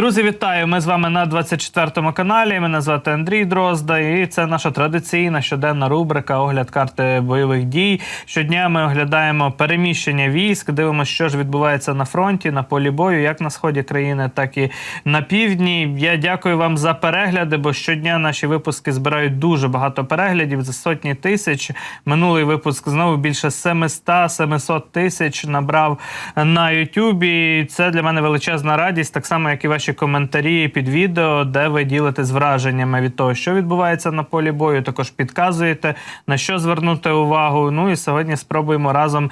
Друзі, вітаю! Ми з вами на 24 каналі. Мене звати Андрій Дрозда, і це наша традиційна щоденна рубрика Огляд карти бойових дій. Щодня ми оглядаємо переміщення військ, дивимося, що ж відбувається на фронті, на полі бою, як на сході країни, так і на півдні. Я дякую вам за перегляди, бо щодня наші випуски збирають дуже багато переглядів за сотні тисяч. Минулий випуск знову більше 700-700 тисяч набрав на Ютубі. Це для мене величезна радість, так само як і ваші коментарі під відео, де ви ділитесь враженнями від того, що відбувається на полі бою. Також підказуєте на що звернути увагу. Ну і сьогодні спробуємо разом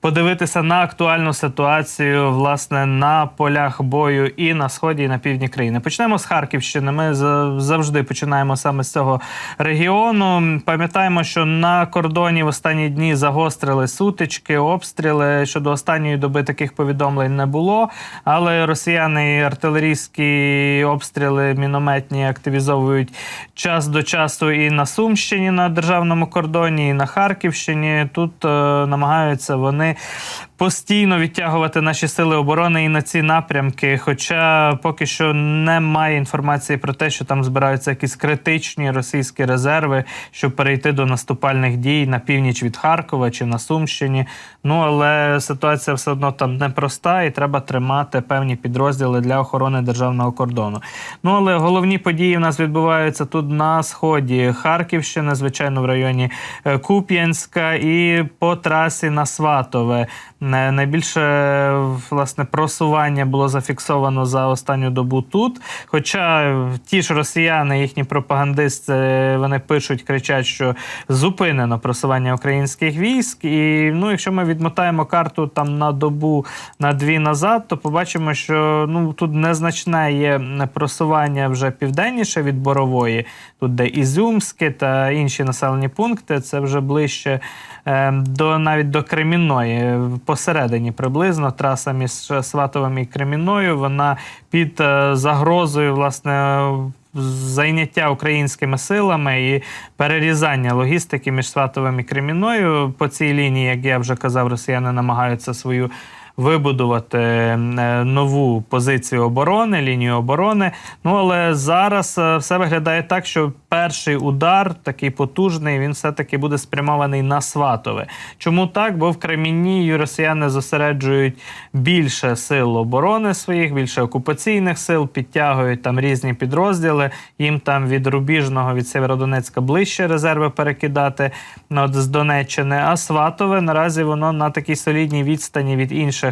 подивитися на актуальну ситуацію власне на полях бою і на сході, і на півдні країни. Почнемо з Харківщини. Ми завжди починаємо саме з цього регіону. Пам'ятаємо, що на кордоні в останні дні загострили сутички, обстріли. Щодо останньої доби таких повідомлень не було. Але росіяни і артилерійські обстріли мінометні активізовують час до часу і на Сумщині на державному кордоні, і на Харківщині. Тут е, намагаються вони постійно відтягувати наші сили оборони і на ці напрямки. Хоча поки що немає інформації про те, що там збираються якісь критичні російські резерви, щоб перейти до наступальних дій на північ від Харкова чи на Сумщині. Ну але ситуація все одно там непроста, і треба тримати певні підрозділи для охорони державного кордону. Ну але головні події в нас відбуваються тут на сході Харківщини, звичайно, в районі е, Куп'янська і по трасі на Сватове. Найбільше власне просування було зафіксовано за останню добу тут. Хоча ті ж росіяни, їхні пропагандисти, вони пишуть, кричать, що зупинено просування українських військ. І ну, якщо ми відмотаємо карту там на добу на дві назад, то побачимо, що ну тут незначне є просування вже південніше від борової, тут де Ізюмське та інші населені пункти. Це вже ближче до навіть до Кремінної, посередині приблизно траса між Сватовим і Кремінною. Вона під е, загрозою власне. Зайняття українськими силами і перерізання логістики між Сватовим і Креміною по цій лінії, як я вже казав, росіяни намагаються свою вибудувати е, нову позицію оборони, лінію оборони. Ну але зараз е, все виглядає так, що перший удар, такий потужний, він все-таки буде спрямований на Сватове. Чому так? Бо в Кремінні росіяни зосереджують більше сил оборони своїх, більше окупаційних сил, підтягують там різні підрозділи. Їм там від Рубіжного, від Сєвєродонецька ближче резерви перекидати ну, от з Донеччини. А Сватове наразі воно на такій солідній відстані від інших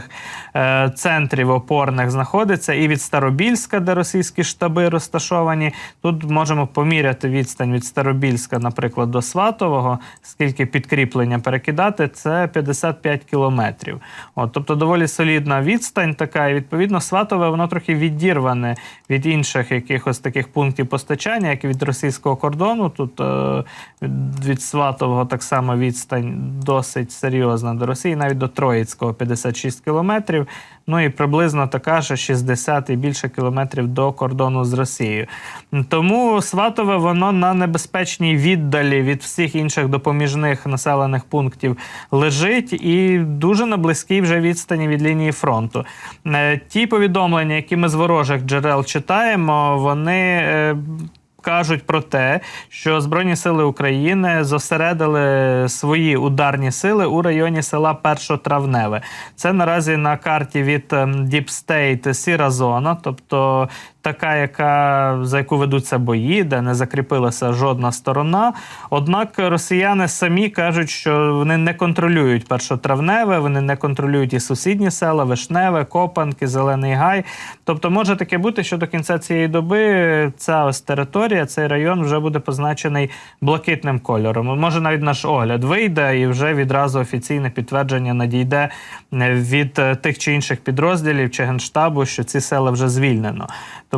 е, центрів опорних знаходиться, і від Старобільська, де російські штаби розташовані. Тут можемо поміряти відстань від Старобільська, наприклад, до Сватового, скільки підкріплення перекидати, це 55 кілометрів. От, тобто доволі солідна відстань така, і відповідно Сватове воно трохи відірване від інших якихось таких пунктів постачання, як від російського кордону. Тут е, від, Сватового так само відстань досить серйозна до Росії, навіть до Троїцького 56 кілометрів. Ну і приблизно така ж 60 і більше кілометрів до кордону з Росією. Тому Сватове воно на небезпечній віддалі від всіх інших допоміжних населених пунктів лежить і дуже на близькій вже відстані від лінії фронту. Е, Ті повідомлення, які ми з ворожих джерел читаємо, вони. Кажуть про те, що Збройні сили України зосередили свої ударні сили у районі села Першотравневе. Це наразі на карті від Діпстейт Deep State сіра зона, тобто така, яка за яку ведуться бої, де не закріпилася жодна сторона. Однак росіяни самі кажуть, що вони не контролюють першотравневе, вони не контролюють і сусідні села, Вишневе, Копанки, Зелений Гай. Тобто може таке бути, що до кінця цієї доби ця ось територія, цей район вже буде позначений блакитним кольором. Може навіть наш огляд вийде і вже відразу офіційне підтвердження надійде від тих чи інших підрозділів чи генштабу, що ці села вже звільнено.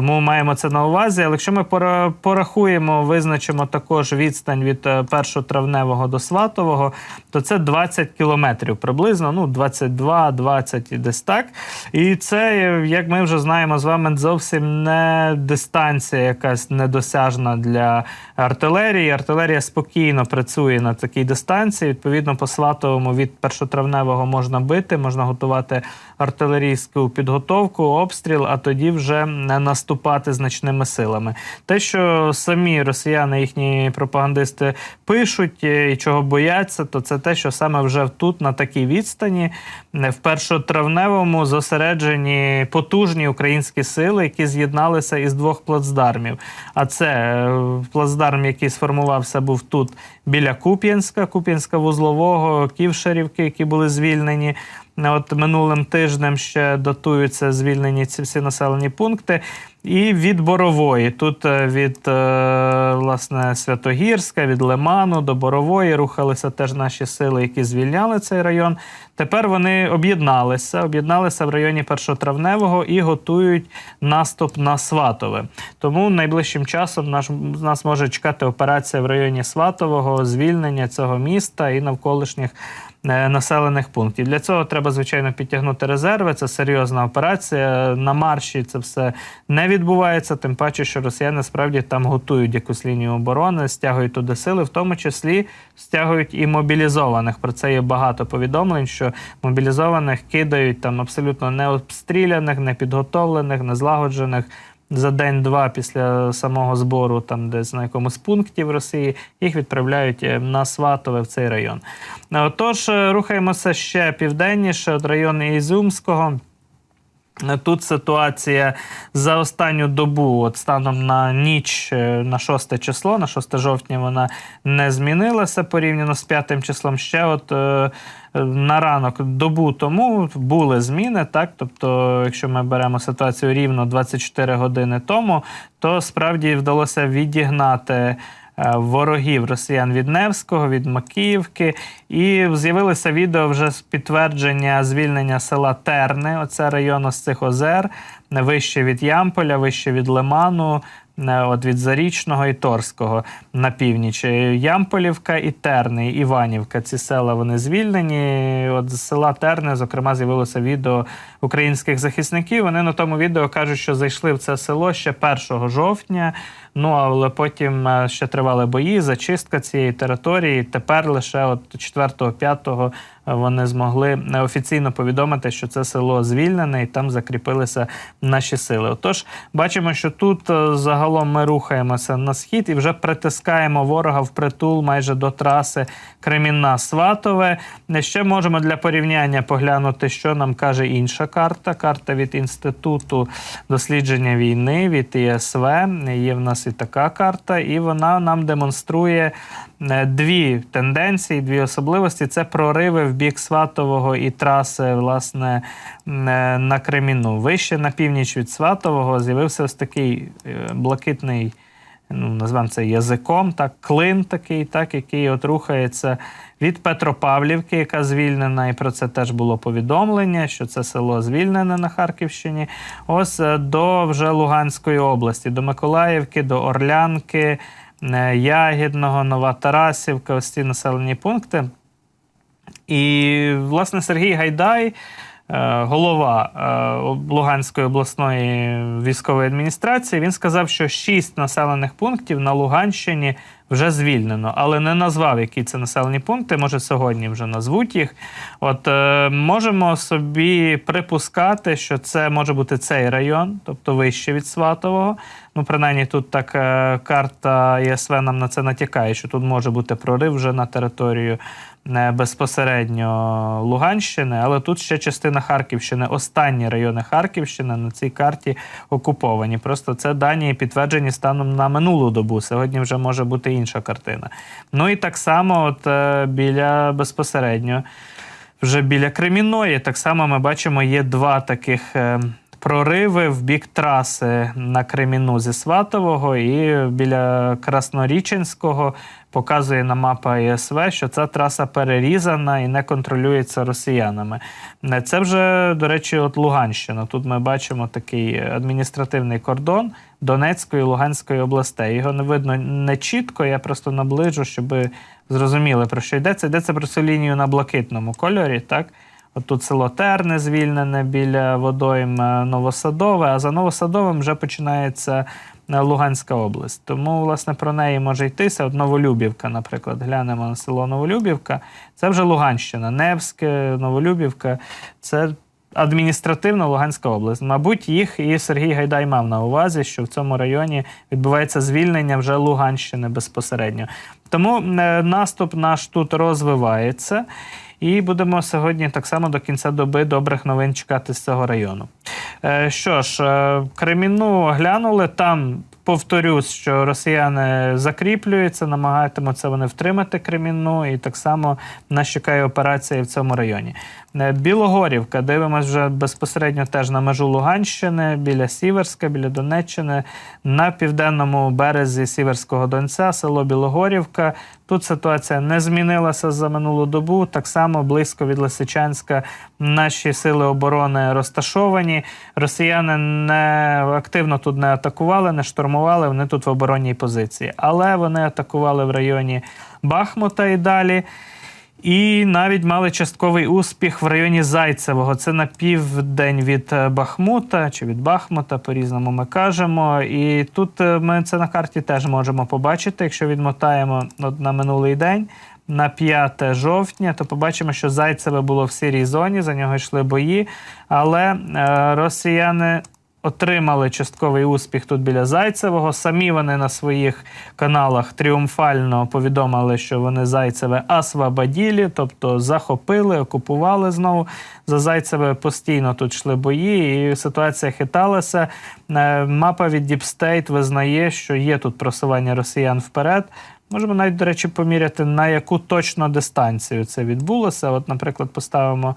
Тому маємо це на увазі. Але якщо ми пора- порахуємо, визначимо також відстань від е, першотравневого до Сватового, то це 20 кілометрів приблизно, ну 22, 20 і десь так. І це, е, як ми вже знаємо з вами, зовсім не дистанція якась недосяжна для артилерії. Артилерія спокійно працює на такій дистанції. Відповідно, по Сватовому від першотравневого можна бити, можна готувати артилерійську підготовку, обстріл, а тоді вже наступати значними силами. Те, що самі росіяни, їхні пропагандисти пишуть і чого бояться, то це те, що саме вже тут, на такій відстані, в першотравневому зосереджені потужні українські сили, які з'єдналися із двох плацдармів. А це е, плацдарм, який сформувався, був тут біля Куп'янська, Куп'янська вузлового, Ківшарівки, які були звільнені. От минулим тижнем ще датуються звільнені ці всі населені пункти. І від Борової. Тут е, від е, власне Святогірська, від Лиману до Борової рухалися теж наші сили, які звільняли цей район. Тепер вони об'єдналися, об'єдналися в районі Першотравневого і готують наступ на Сватове. Тому найближчим часом наш, нас може чекати операція в районі Сватового, звільнення цього міста і навколишніх населених пунктів. Для цього треба, звичайно, підтягнути резерви. Це серйозна операція. На марші це все не відбувається, тим паче, що росіяни справді там готують якусь лінію оборони, стягують туди сили, в тому числі стягують і мобілізованих. Про це є багато повідомлень, що мобілізованих кидають там абсолютно не обстріляних, не підготовлених, не злагоджених. За день-два після самого збору, там десь на якомусь пункті в Росії, їх відправляють е, на Сватове в цей район. Е, Отож, е, рухаємося ще південніше, от район Ізюмського. Е, Тут ситуація за останню добу, от станом на ніч е, на 6 число, на 6 жовтня, вона не змінилася порівняно з 5 числом. Ще от е, на ранок добу тому були зміни. Так, тобто, якщо ми беремо ситуацію рівно 24 години тому, то справді вдалося відігнати е, ворогів росіян від Невського, від Макіївки. І з'явилося відео вже з підтвердження звільнення села Терни. Оце район ось цих озер, вище від Ямполя, вище від Лиману. е, От від Зарічного і Торського на північ. Е, Ямполівка і Терни, Іванівка. Ці села вони звільнені. От з села Терни, зокрема, з'явилося відео українських захисників. Вони на тому відео кажуть, що зайшли в це село ще 1 жовтня. Ну але потім е, ще тривали бої, зачистка цієї території. Тепер лише от 4-5 вони змогли офіційно повідомити, що це село звільнене і там закріпилися наші сили. Отож, бачимо, що тут е, загалом ми рухаємося на схід і вже притискаємо ворога в притул майже до траси Кремінна Сватове. Ще можемо для порівняння поглянути, що нам каже інша карта. Карта від інституту дослідження війни від ІСВ. Є в нас і така карта, і вона нам демонструє е, дві тенденції, дві особливості. Це прориви в бік Сватового і траси, власне, е, на Креміну. Вище на північ від Сватового з'явився ось такий е, блакитний. Ну, назвемо це язиком, так, клин такий, так, який от рухається від Петропавлівки, яка звільнена, і про це теж було повідомлення, що це село звільнене на Харківщині. Ось е, до вже Луганської області, до Миколаївки, до Орлянки, е, Ягідного, Нова Тарасівка, ось ці населені пункти. І, власне, Сергій Гайдай, голова е, Луганської обласної військової адміністрації, він сказав, що шість населених пунктів на Луганщині вже звільнено, але не назвав, які це населені пункти. Може, сьогодні вже назвуть їх. От е, можемо собі припускати, що це може бути цей район, тобто вище від Сватового. Ну, принаймні, тут так е, карта ЄСВ нам на це натякає, що тут може бути прорив вже на територію е, безпосередньо Луганщини, але тут ще частина Харківщини, останні райони Харківщини на цій карті окуповані. Просто це дані підтверджені станом на минулу добу. Сьогодні вже може бути інша картина. Ну і так само, от е, біля безпосередньо, вже біля Креміної, так само ми бачимо, є два таких. Прориви в бік траси на Креміну зі Сватового і біля Красноріченського показує на мапа ЄСВ, що ця траса перерізана і не контролюється росіянами. Е, Це вже, до речі, от Луганщина. Тут ми бачимо такий адміністративний кордон Донецької і Луганської областей. Його не видно не чітко, я просто наближу, щоб зрозуміли, про що йдеться. Йдеться про цю лінію на блакитному кольорі, так? Тут село Терне звільнене біля водойм е, Новосадове, а за Новосадовим вже починається е, Луганська область. Тому, власне, про неї може йтися. От Новолюбівка, наприклад, глянемо на село Новолюбівка. Це вже Луганщина, Невське, Новолюбівка. Це адміністративно Луганська область. Мабуть, їх і Сергій Гайдай мав на увазі, що в цьому районі відбувається звільнення вже Луганщини безпосередньо. Тому е, наступ наш тут розвивається. І будемо сьогодні так само до кінця доби добрих новин чекати з цього району. Е, Що ж, е, Кремінну глянули там. Повторюсь, що росіяни закріплюються, намагатимуться вони втримати Кремінну, і так само нас чекає операція в цьому районі. Е, Білогорівка, дивимось вже безпосередньо теж на межу Луганщини, біля Сіверська, біля Донеччини, на південному березі Сіверського Донця, село Білогорівка. Тут ситуація не змінилася за минулу добу. Так само близько від Лисичанська наші сили оборони розташовані. Росіяни не активно тут не атакували, не штурмували. Вони тут в оборонній позиції. Але вони атакували в районі Бахмута і далі. І навіть мали частковий успіх в районі Зайцевого. Це на південь від е, Бахмута чи від Бахмута, по-різному ми кажемо. І тут е, ми це на карті теж можемо побачити. Якщо відмотаємо на минулий день, на 5 жовтня, то побачимо, що Зайцеве було в сірій зоні, за нього йшли бої. Але е, росіяни отримали частковий успіх тут біля Зайцевого. Самі вони на своїх каналах тріумфально повідомили, що вони Зайцеве освободили, тобто захопили, окупували знову. За Зайцеве постійно тут йшли бої, і ситуація хиталася. Е, Мапа від State визнає, що є тут просування росіян вперед. Можемо навіть, до речі, поміряти, на яку точно дистанцію це відбулося. От, наприклад, поставимо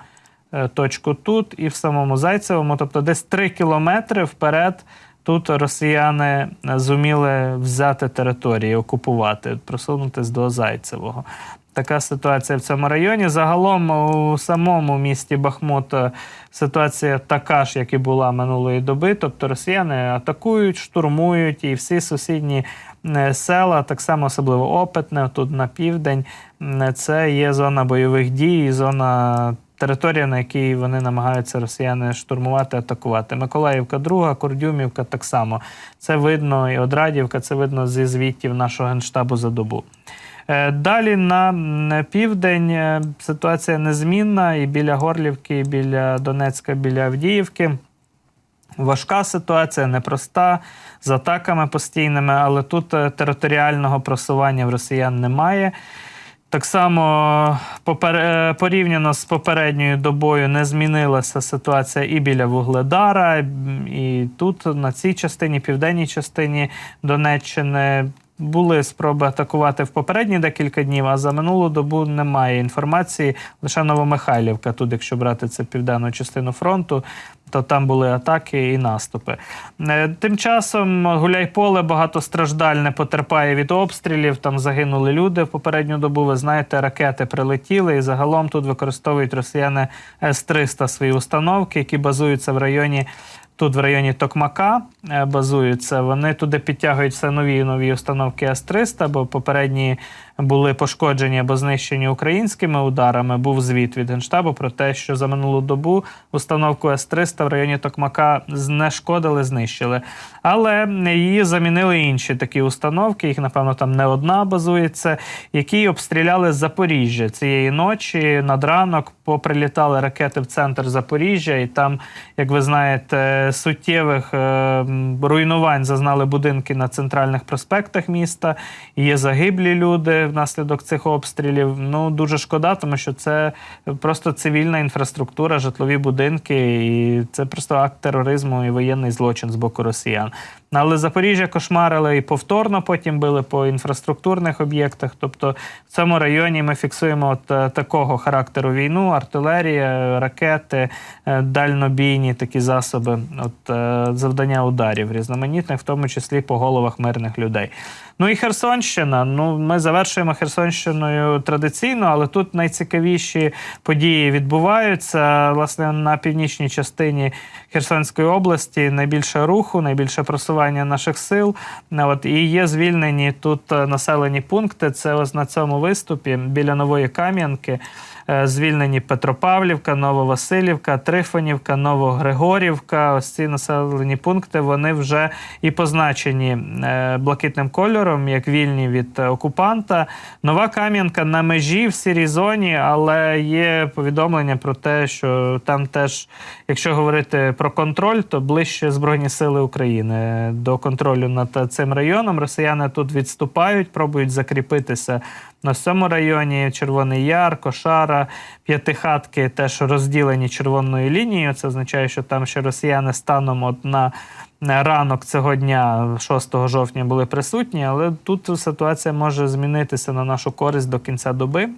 точку тут і в самому Зайцевому, тобто десь 3 кілометри вперед. Тут росіяни е, зуміли взяти території, окупувати, просунутись до Зайцевого. Така ситуація в цьому районі. Загалом у самому місті Бахмут е, ситуація така ж, як і була минулої доби. Тобто росіяни атакують, штурмують, і всі сусідні е, села, так само особливо опитне, тут на південь. Це є зона бойових дій, зона. Територія, на якій вони намагаються росіяни штурмувати, атакувати. Миколаївка, друга, Кордюмівка так само. Це видно, і Одрадівка, це видно зі звітів нашого генштабу за добу. Е, Далі на південь е, ситуація незмінна і біля Горлівки, і біля Донецька, біля Авдіївки. Важка ситуація, непроста, з атаками постійними, але тут е, територіального просування в росіян немає. Так само е, порівняно з попередньою добою не змінилася ситуація і біля Вугледара, і тут на цій частині, південній частині Донеччини. Були спроби атакувати в попередні декілька днів, а за минулу добу немає інформації. Лише Новомихайлівка, тут, якщо брати це південну частину фронту, то там були атаки і наступи. Е, Тим часом Гуляйполе багатостраждальне потерпає від обстрілів. Там загинули люди в попередню добу. Ви знаєте, ракети прилетіли, і загалом тут використовують росіяни С-300 свої установки, які базуються в районі. Тут в районі Токмака е, базуються. Вони туди підтягують все нові і нові установки С-300, бо попередні були пошкоджені або знищені українськими ударами. Був звіт від Генштабу про те, що за минулу добу установку С-300 в районі Токмака знешкодили, знищили. Але її замінили інші такі установки. Їх, напевно, там не одна базується, які обстріляли Запоріжжя цієї ночі. Над ранок поприлітали ракети в центр Запоріжжя, і там, як ви знаєте, суттєвих е, руйнувань зазнали будинки на центральних проспектах міста. Є загиблі люди внаслідок цих обстрілів. Ну дуже шкода, тому що це просто цивільна інфраструктура, житлові будинки, і це просто акт тероризму і воєнний злочин з боку росіян. Але Запоріжжя кошмарили і повторно потім били по інфраструктурних об'єктах. Тобто в цьому районі ми фіксуємо от е, такого характеру війну: артилерія, ракети, е, дальнобійні такі засоби, от е, завдання ударів різноманітних, в тому числі по головах мирних людей. Ну і Херсонщина. Ну, ми завершуємо Херсонщиною традиційно, але тут найцікавіші події відбуваються. Власне, на північній частині Херсонської області найбільше руху, найбільше просування наших сил. От і є звільнені тут населені пункти. Це ось на цьому виступі біля нової Кам'янки. Е, звільнені Петропавлівка, Нововасилівка, Трифонівка, Новогригорівка. Ось ці населені пункти вони вже і позначені е, блакитним кольором, як вільні від окупанта. Нова Кам'янка на межі в сірій зоні, але є повідомлення про те, що там теж, якщо говорити про контроль, то ближче Збройні Сили України до контролю над цим районом. Росіяни тут відступають, пробують закріпитися на цьому районі. Червоний Яр, Кошара, П'ятихатки теж розділені червоною лінією. Це означає, що там ще росіяни станом от на ранок цього дня, 6 жовтня, були присутні, але тут ситуація може змінитися на нашу користь до кінця доби.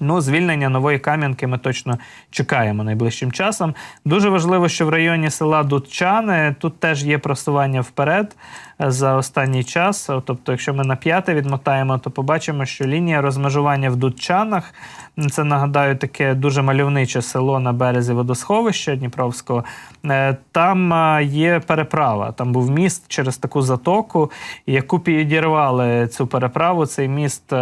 Ну, звільнення нової Кам'янки ми точно чекаємо найближчим часом. Дуже важливо, що в районі села Дудчани тут теж є просування вперед е, за останній час. Тобто, якщо ми на п'яте відмотаємо, то побачимо, що лінія розмежування в Дудчанах це нагадаю таке дуже мальовниче село на березі водосховища Дніпровського. Е, Там е, є переправа. Там був міст через таку затоку, яку підірвали цю переправу. Цей міст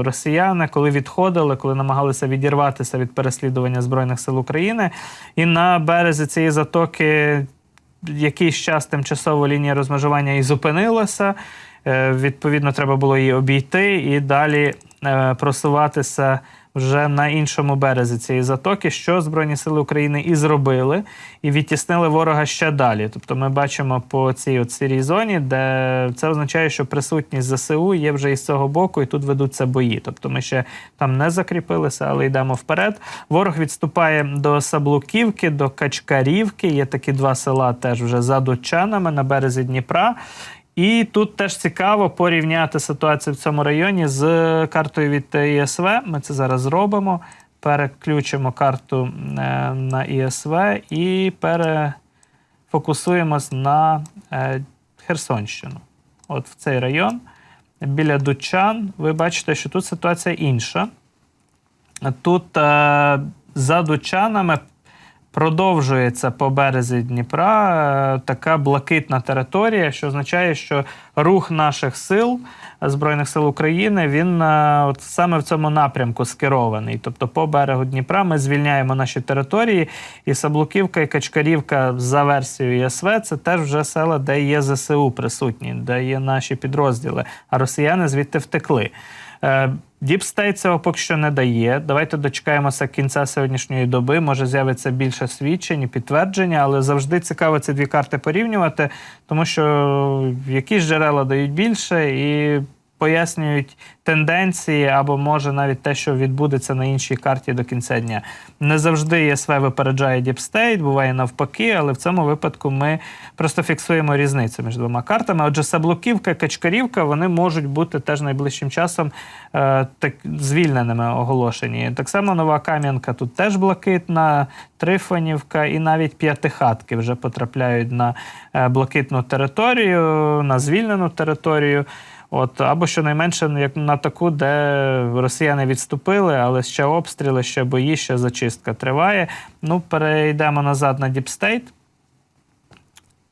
росіяни, коли відходили, коли намагалися відірватися від переслідування збройних сил України, і на березі цієї затоки. Якийсь час тимчасово лінія розмежування і зупинилася. Е, Відповідно, треба було її обійти і далі е, просуватися вже на іншому березі цієї затоки, що Збройні Сили України і зробили, і відтіснили ворога ще далі. Тобто, ми бачимо по цій от сірій зоні, де це означає, що присутність ЗСУ є вже із цього боку, і тут ведуться бої. Тобто, ми ще там не закріпилися, але йдемо вперед. Ворог відступає до Саблуківки, до Качкарівки. Є такі два села теж вже за Дучанами на березі Дніпра. І тут теж цікаво порівняти ситуацію в цьому районі з картою від ІСВ. Ми це зараз зробимо. Переключимо карту е, на ІСВ і перефокусуємось на е, Херсонщину. От в цей район біля Дучан. Ви бачите, що тут ситуація інша. Тут е, за Дучанами продовжується по березі Дніпра е, така блакитна територія, що означає, що рух наших сил Збройних сил України він е, от саме в цьому напрямку скерований. Тобто, по берегу Дніпра ми звільняємо наші території, і Саблуківка і Качкарівка за версією ЄСВ це теж вже села, де є ЗСУ присутні, де є наші підрозділи. А росіяни звідти втекли. Діпстейт цього поки що не дає. Давайте дочекаємося кінця сьогоднішньої доби. Може з'явиться більше свідчень і підтвердження, але завжди цікаво ці дві карти порівнювати, тому що якісь джерела дають більше і пояснюють тенденції або може навіть те, що відбудеться на іншій карті до кінця дня. Не завжди ЄСВ випереджає Діпстейт, буває навпаки, але в цьому випадку ми просто фіксуємо різницю між двома картами. Отже, Саблуківка, Качкарівка вони можуть бути теж найближчим часом е, так звільненими оголошені. Так само нова Кам'янка тут теж блакитна, Трифонівка і навіть п'ятихатки вже потрапляють на е, блакитну територію, на звільнену територію. От або щонайменше як на таку, де росіяни відступили, але ще обстріли, ще бої, ще зачистка триває. Ну, перейдемо назад на Діпстейт.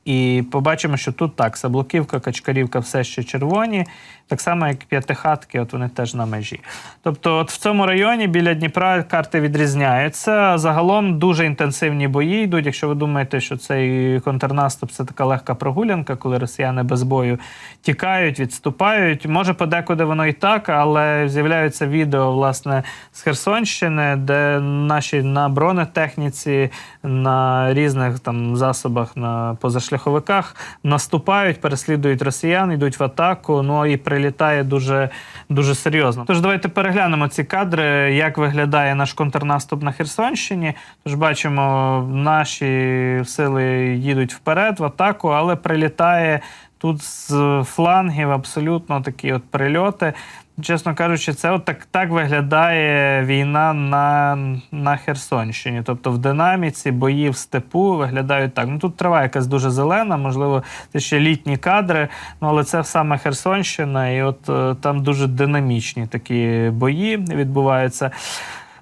І побачимо, що тут так, Саблуківка, Качкарівка все ще червоні, так само, як п'ятихатки, от вони теж на межі. Тобто, от в цьому районі біля Дніпра карти відрізняються. Загалом дуже інтенсивні бої йдуть. Якщо ви думаєте, що цей контрнаступ це така легка прогулянка, коли росіяни без бою тікають, відступають. Може, подекуди воно і так, але з'являються відео власне з Херсонщини, де наші на бронетехніці, на різних там засобах на позашляховиках наступають, переслідують росіян, йдуть в атаку. Ну і прилітає дуже дуже серйозно. Тож давайте переглянемо ці кадри, як виглядає наш контрнаступ на Херсонщині. Тож бачимо, наші сили їдуть вперед в атаку, але прилітає. Тут з флангів абсолютно такі от прильоти. Чесно кажучи, це от так так виглядає війна на на Херсонщині. Тобто в динаміці бої в степу виглядають так. Ну Тут трава якась дуже зелена, можливо, це ще літні кадри, ну але це саме Херсонщина, і от е, там дуже динамічні такі бої відбуваються.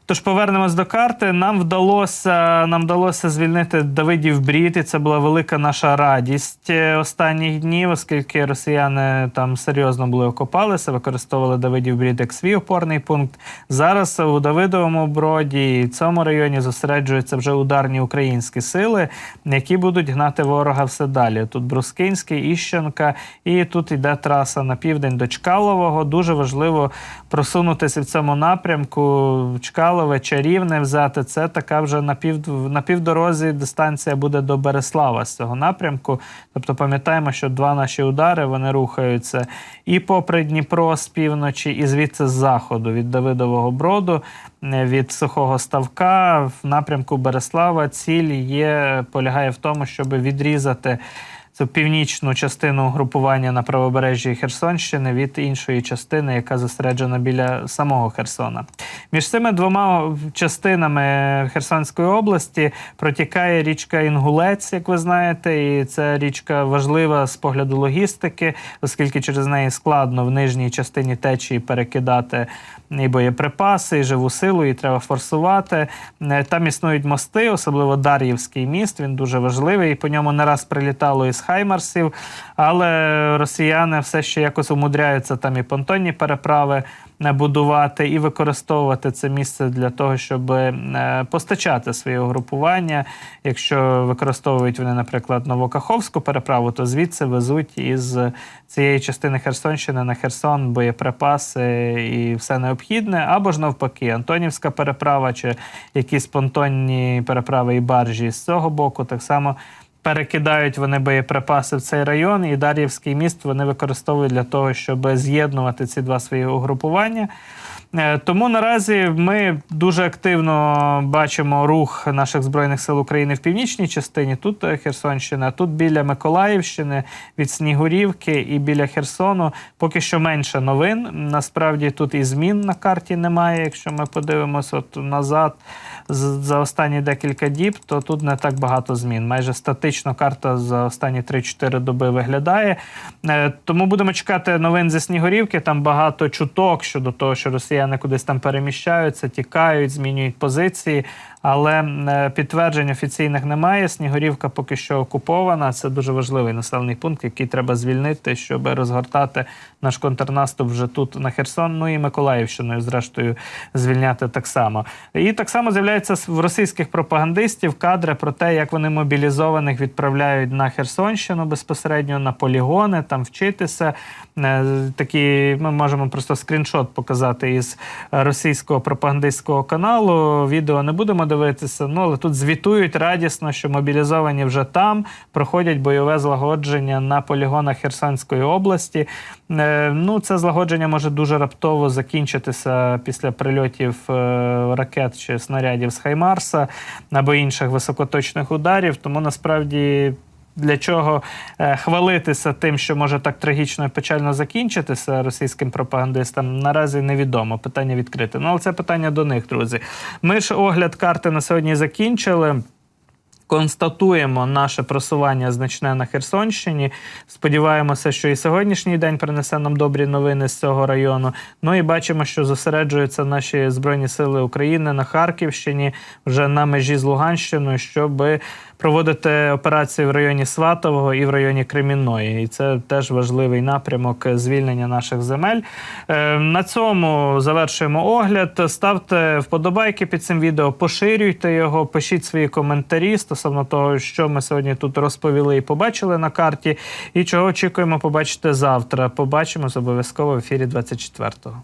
Тож повернемось до карти. Нам вдалося нам вдалося звільнити Давидів Брід, і це була велика наша радість е, останніх днів, оскільки росіяни там серйозно були окопалися, використовували Давидів Брід як свій опорний пункт. Зараз у Давидовому броді і цьому районі зосереджуються вже ударні українські сили, які будуть гнати ворога все далі. Тут Брускинський, Іщенка, і тут йде траса на південь до Чкалового. Дуже важливо просунутися в цьому напрямку. Чкалове, Чарівне взяти. Це така вже на, пів, на півдорозі дистанція буде до Береслава з цього напрямку. Тобто пам'ятаємо, що два наші удари вони рухаються і попри Дніпро з півночі, і звідси з заходу від Давидового броду, е, від сухого ставка в напрямку Береслава. Ціль є полягає в тому, щоб відрізати цю північну частину угрупування на правобережжі Херсонщини від іншої частини, яка зосереджена біля самого Херсона. Між цими двома частинами Херсонської області протікає річка Інгулець, як ви знаєте, і це річка важлива з погляду логістики, оскільки через неї складно в нижній частині течії перекидати і боєприпаси, і живу силу, і треба форсувати. Е, Там існують мости, особливо Дар'ївський міст. Він дуже важливий. І по ньому не раз прилітало із Хаймарсів, але росіяни все ще якось умудряються там і понтонні переправи будувати і використовувати це місце для того, щоб е, постачати своє угрупування. Якщо використовують вони, наприклад, Новокаховську переправу, то звідси везуть із цієї частини Херсонщини на Херсон боєприпаси і все необхідне, або ж навпаки, Антонівська переправа чи якісь понтонні переправи і баржі з цього боку так само. Перекидають вони боєприпаси в цей район, і Дар'ївський міст вони використовують для того, щоб з'єднувати ці два свої угрупування. Е, Тому наразі ми дуже активно бачимо рух наших збройних сил України в північній частині. Тут е, Херсонщина, а тут біля Миколаївщини, від Снігурівки і біля Херсону. Поки що менше новин. Насправді тут і змін на карті немає. Якщо ми подивимося от назад за останні декілька діб, то тут не так багато змін. Майже статично карта за останні 3-4 доби виглядає. Е, Тому будемо чекати новин зі Снігурівки. Там багато чуток щодо того, що росіяни кудись там переміщаються, тікають, змінюють позиції. Але е, підтверджень офіційних немає. Снігурівка поки що окупована. Це дуже важливий населений пункт, який треба звільнити, щоб розгортати наш контрнаступ вже тут на Херсон. Ну і Миколаївщиною, зрештою, звільняти так само. І так само з'являється в російських пропагандистів кадри про те, як вони мобілізованих відправляють на Херсонщину безпосередньо на полігони, там вчитися. Е, Такі ми можемо просто скріншот показати із російського пропагандистського каналу. Відео не будемо дивитися. Ну але тут звітують радісно, що мобілізовані вже там проходять бойове злагодження на полігонах Херсонської області. Е, Ну, це злагодження може дуже раптово закінчитися після прильотів е, ракет чи снарядів з Хаймарса або інших високоточних ударів. Тому насправді. Для чого е, хвалитися тим, що може так трагічно і печально закінчитися російським пропагандистам, наразі невідомо. Питання відкрите. Ну, але це питання до них, друзі. Ми ж огляд карти на сьогодні закінчили. Констатуємо наше просування значне на Херсонщині. Сподіваємося, що і сьогоднішній день принесе нам добрі новини з цього району. Ну і бачимо, що зосереджуються наші збройні сили України на Харківщині, вже на межі з Луганщиною, щоб проводити операції в районі Сватового і в районі Кремінної. І це теж важливий напрямок звільнення наших земель. Е, На цьому завершуємо огляд. Ставте вподобайки під цим відео, поширюйте його, пишіть свої коментарі стосовно того, що ми сьогодні тут розповіли і побачили на карті, і чого очікуємо побачити завтра. Побачимось обов'язково в ефірі 24-го.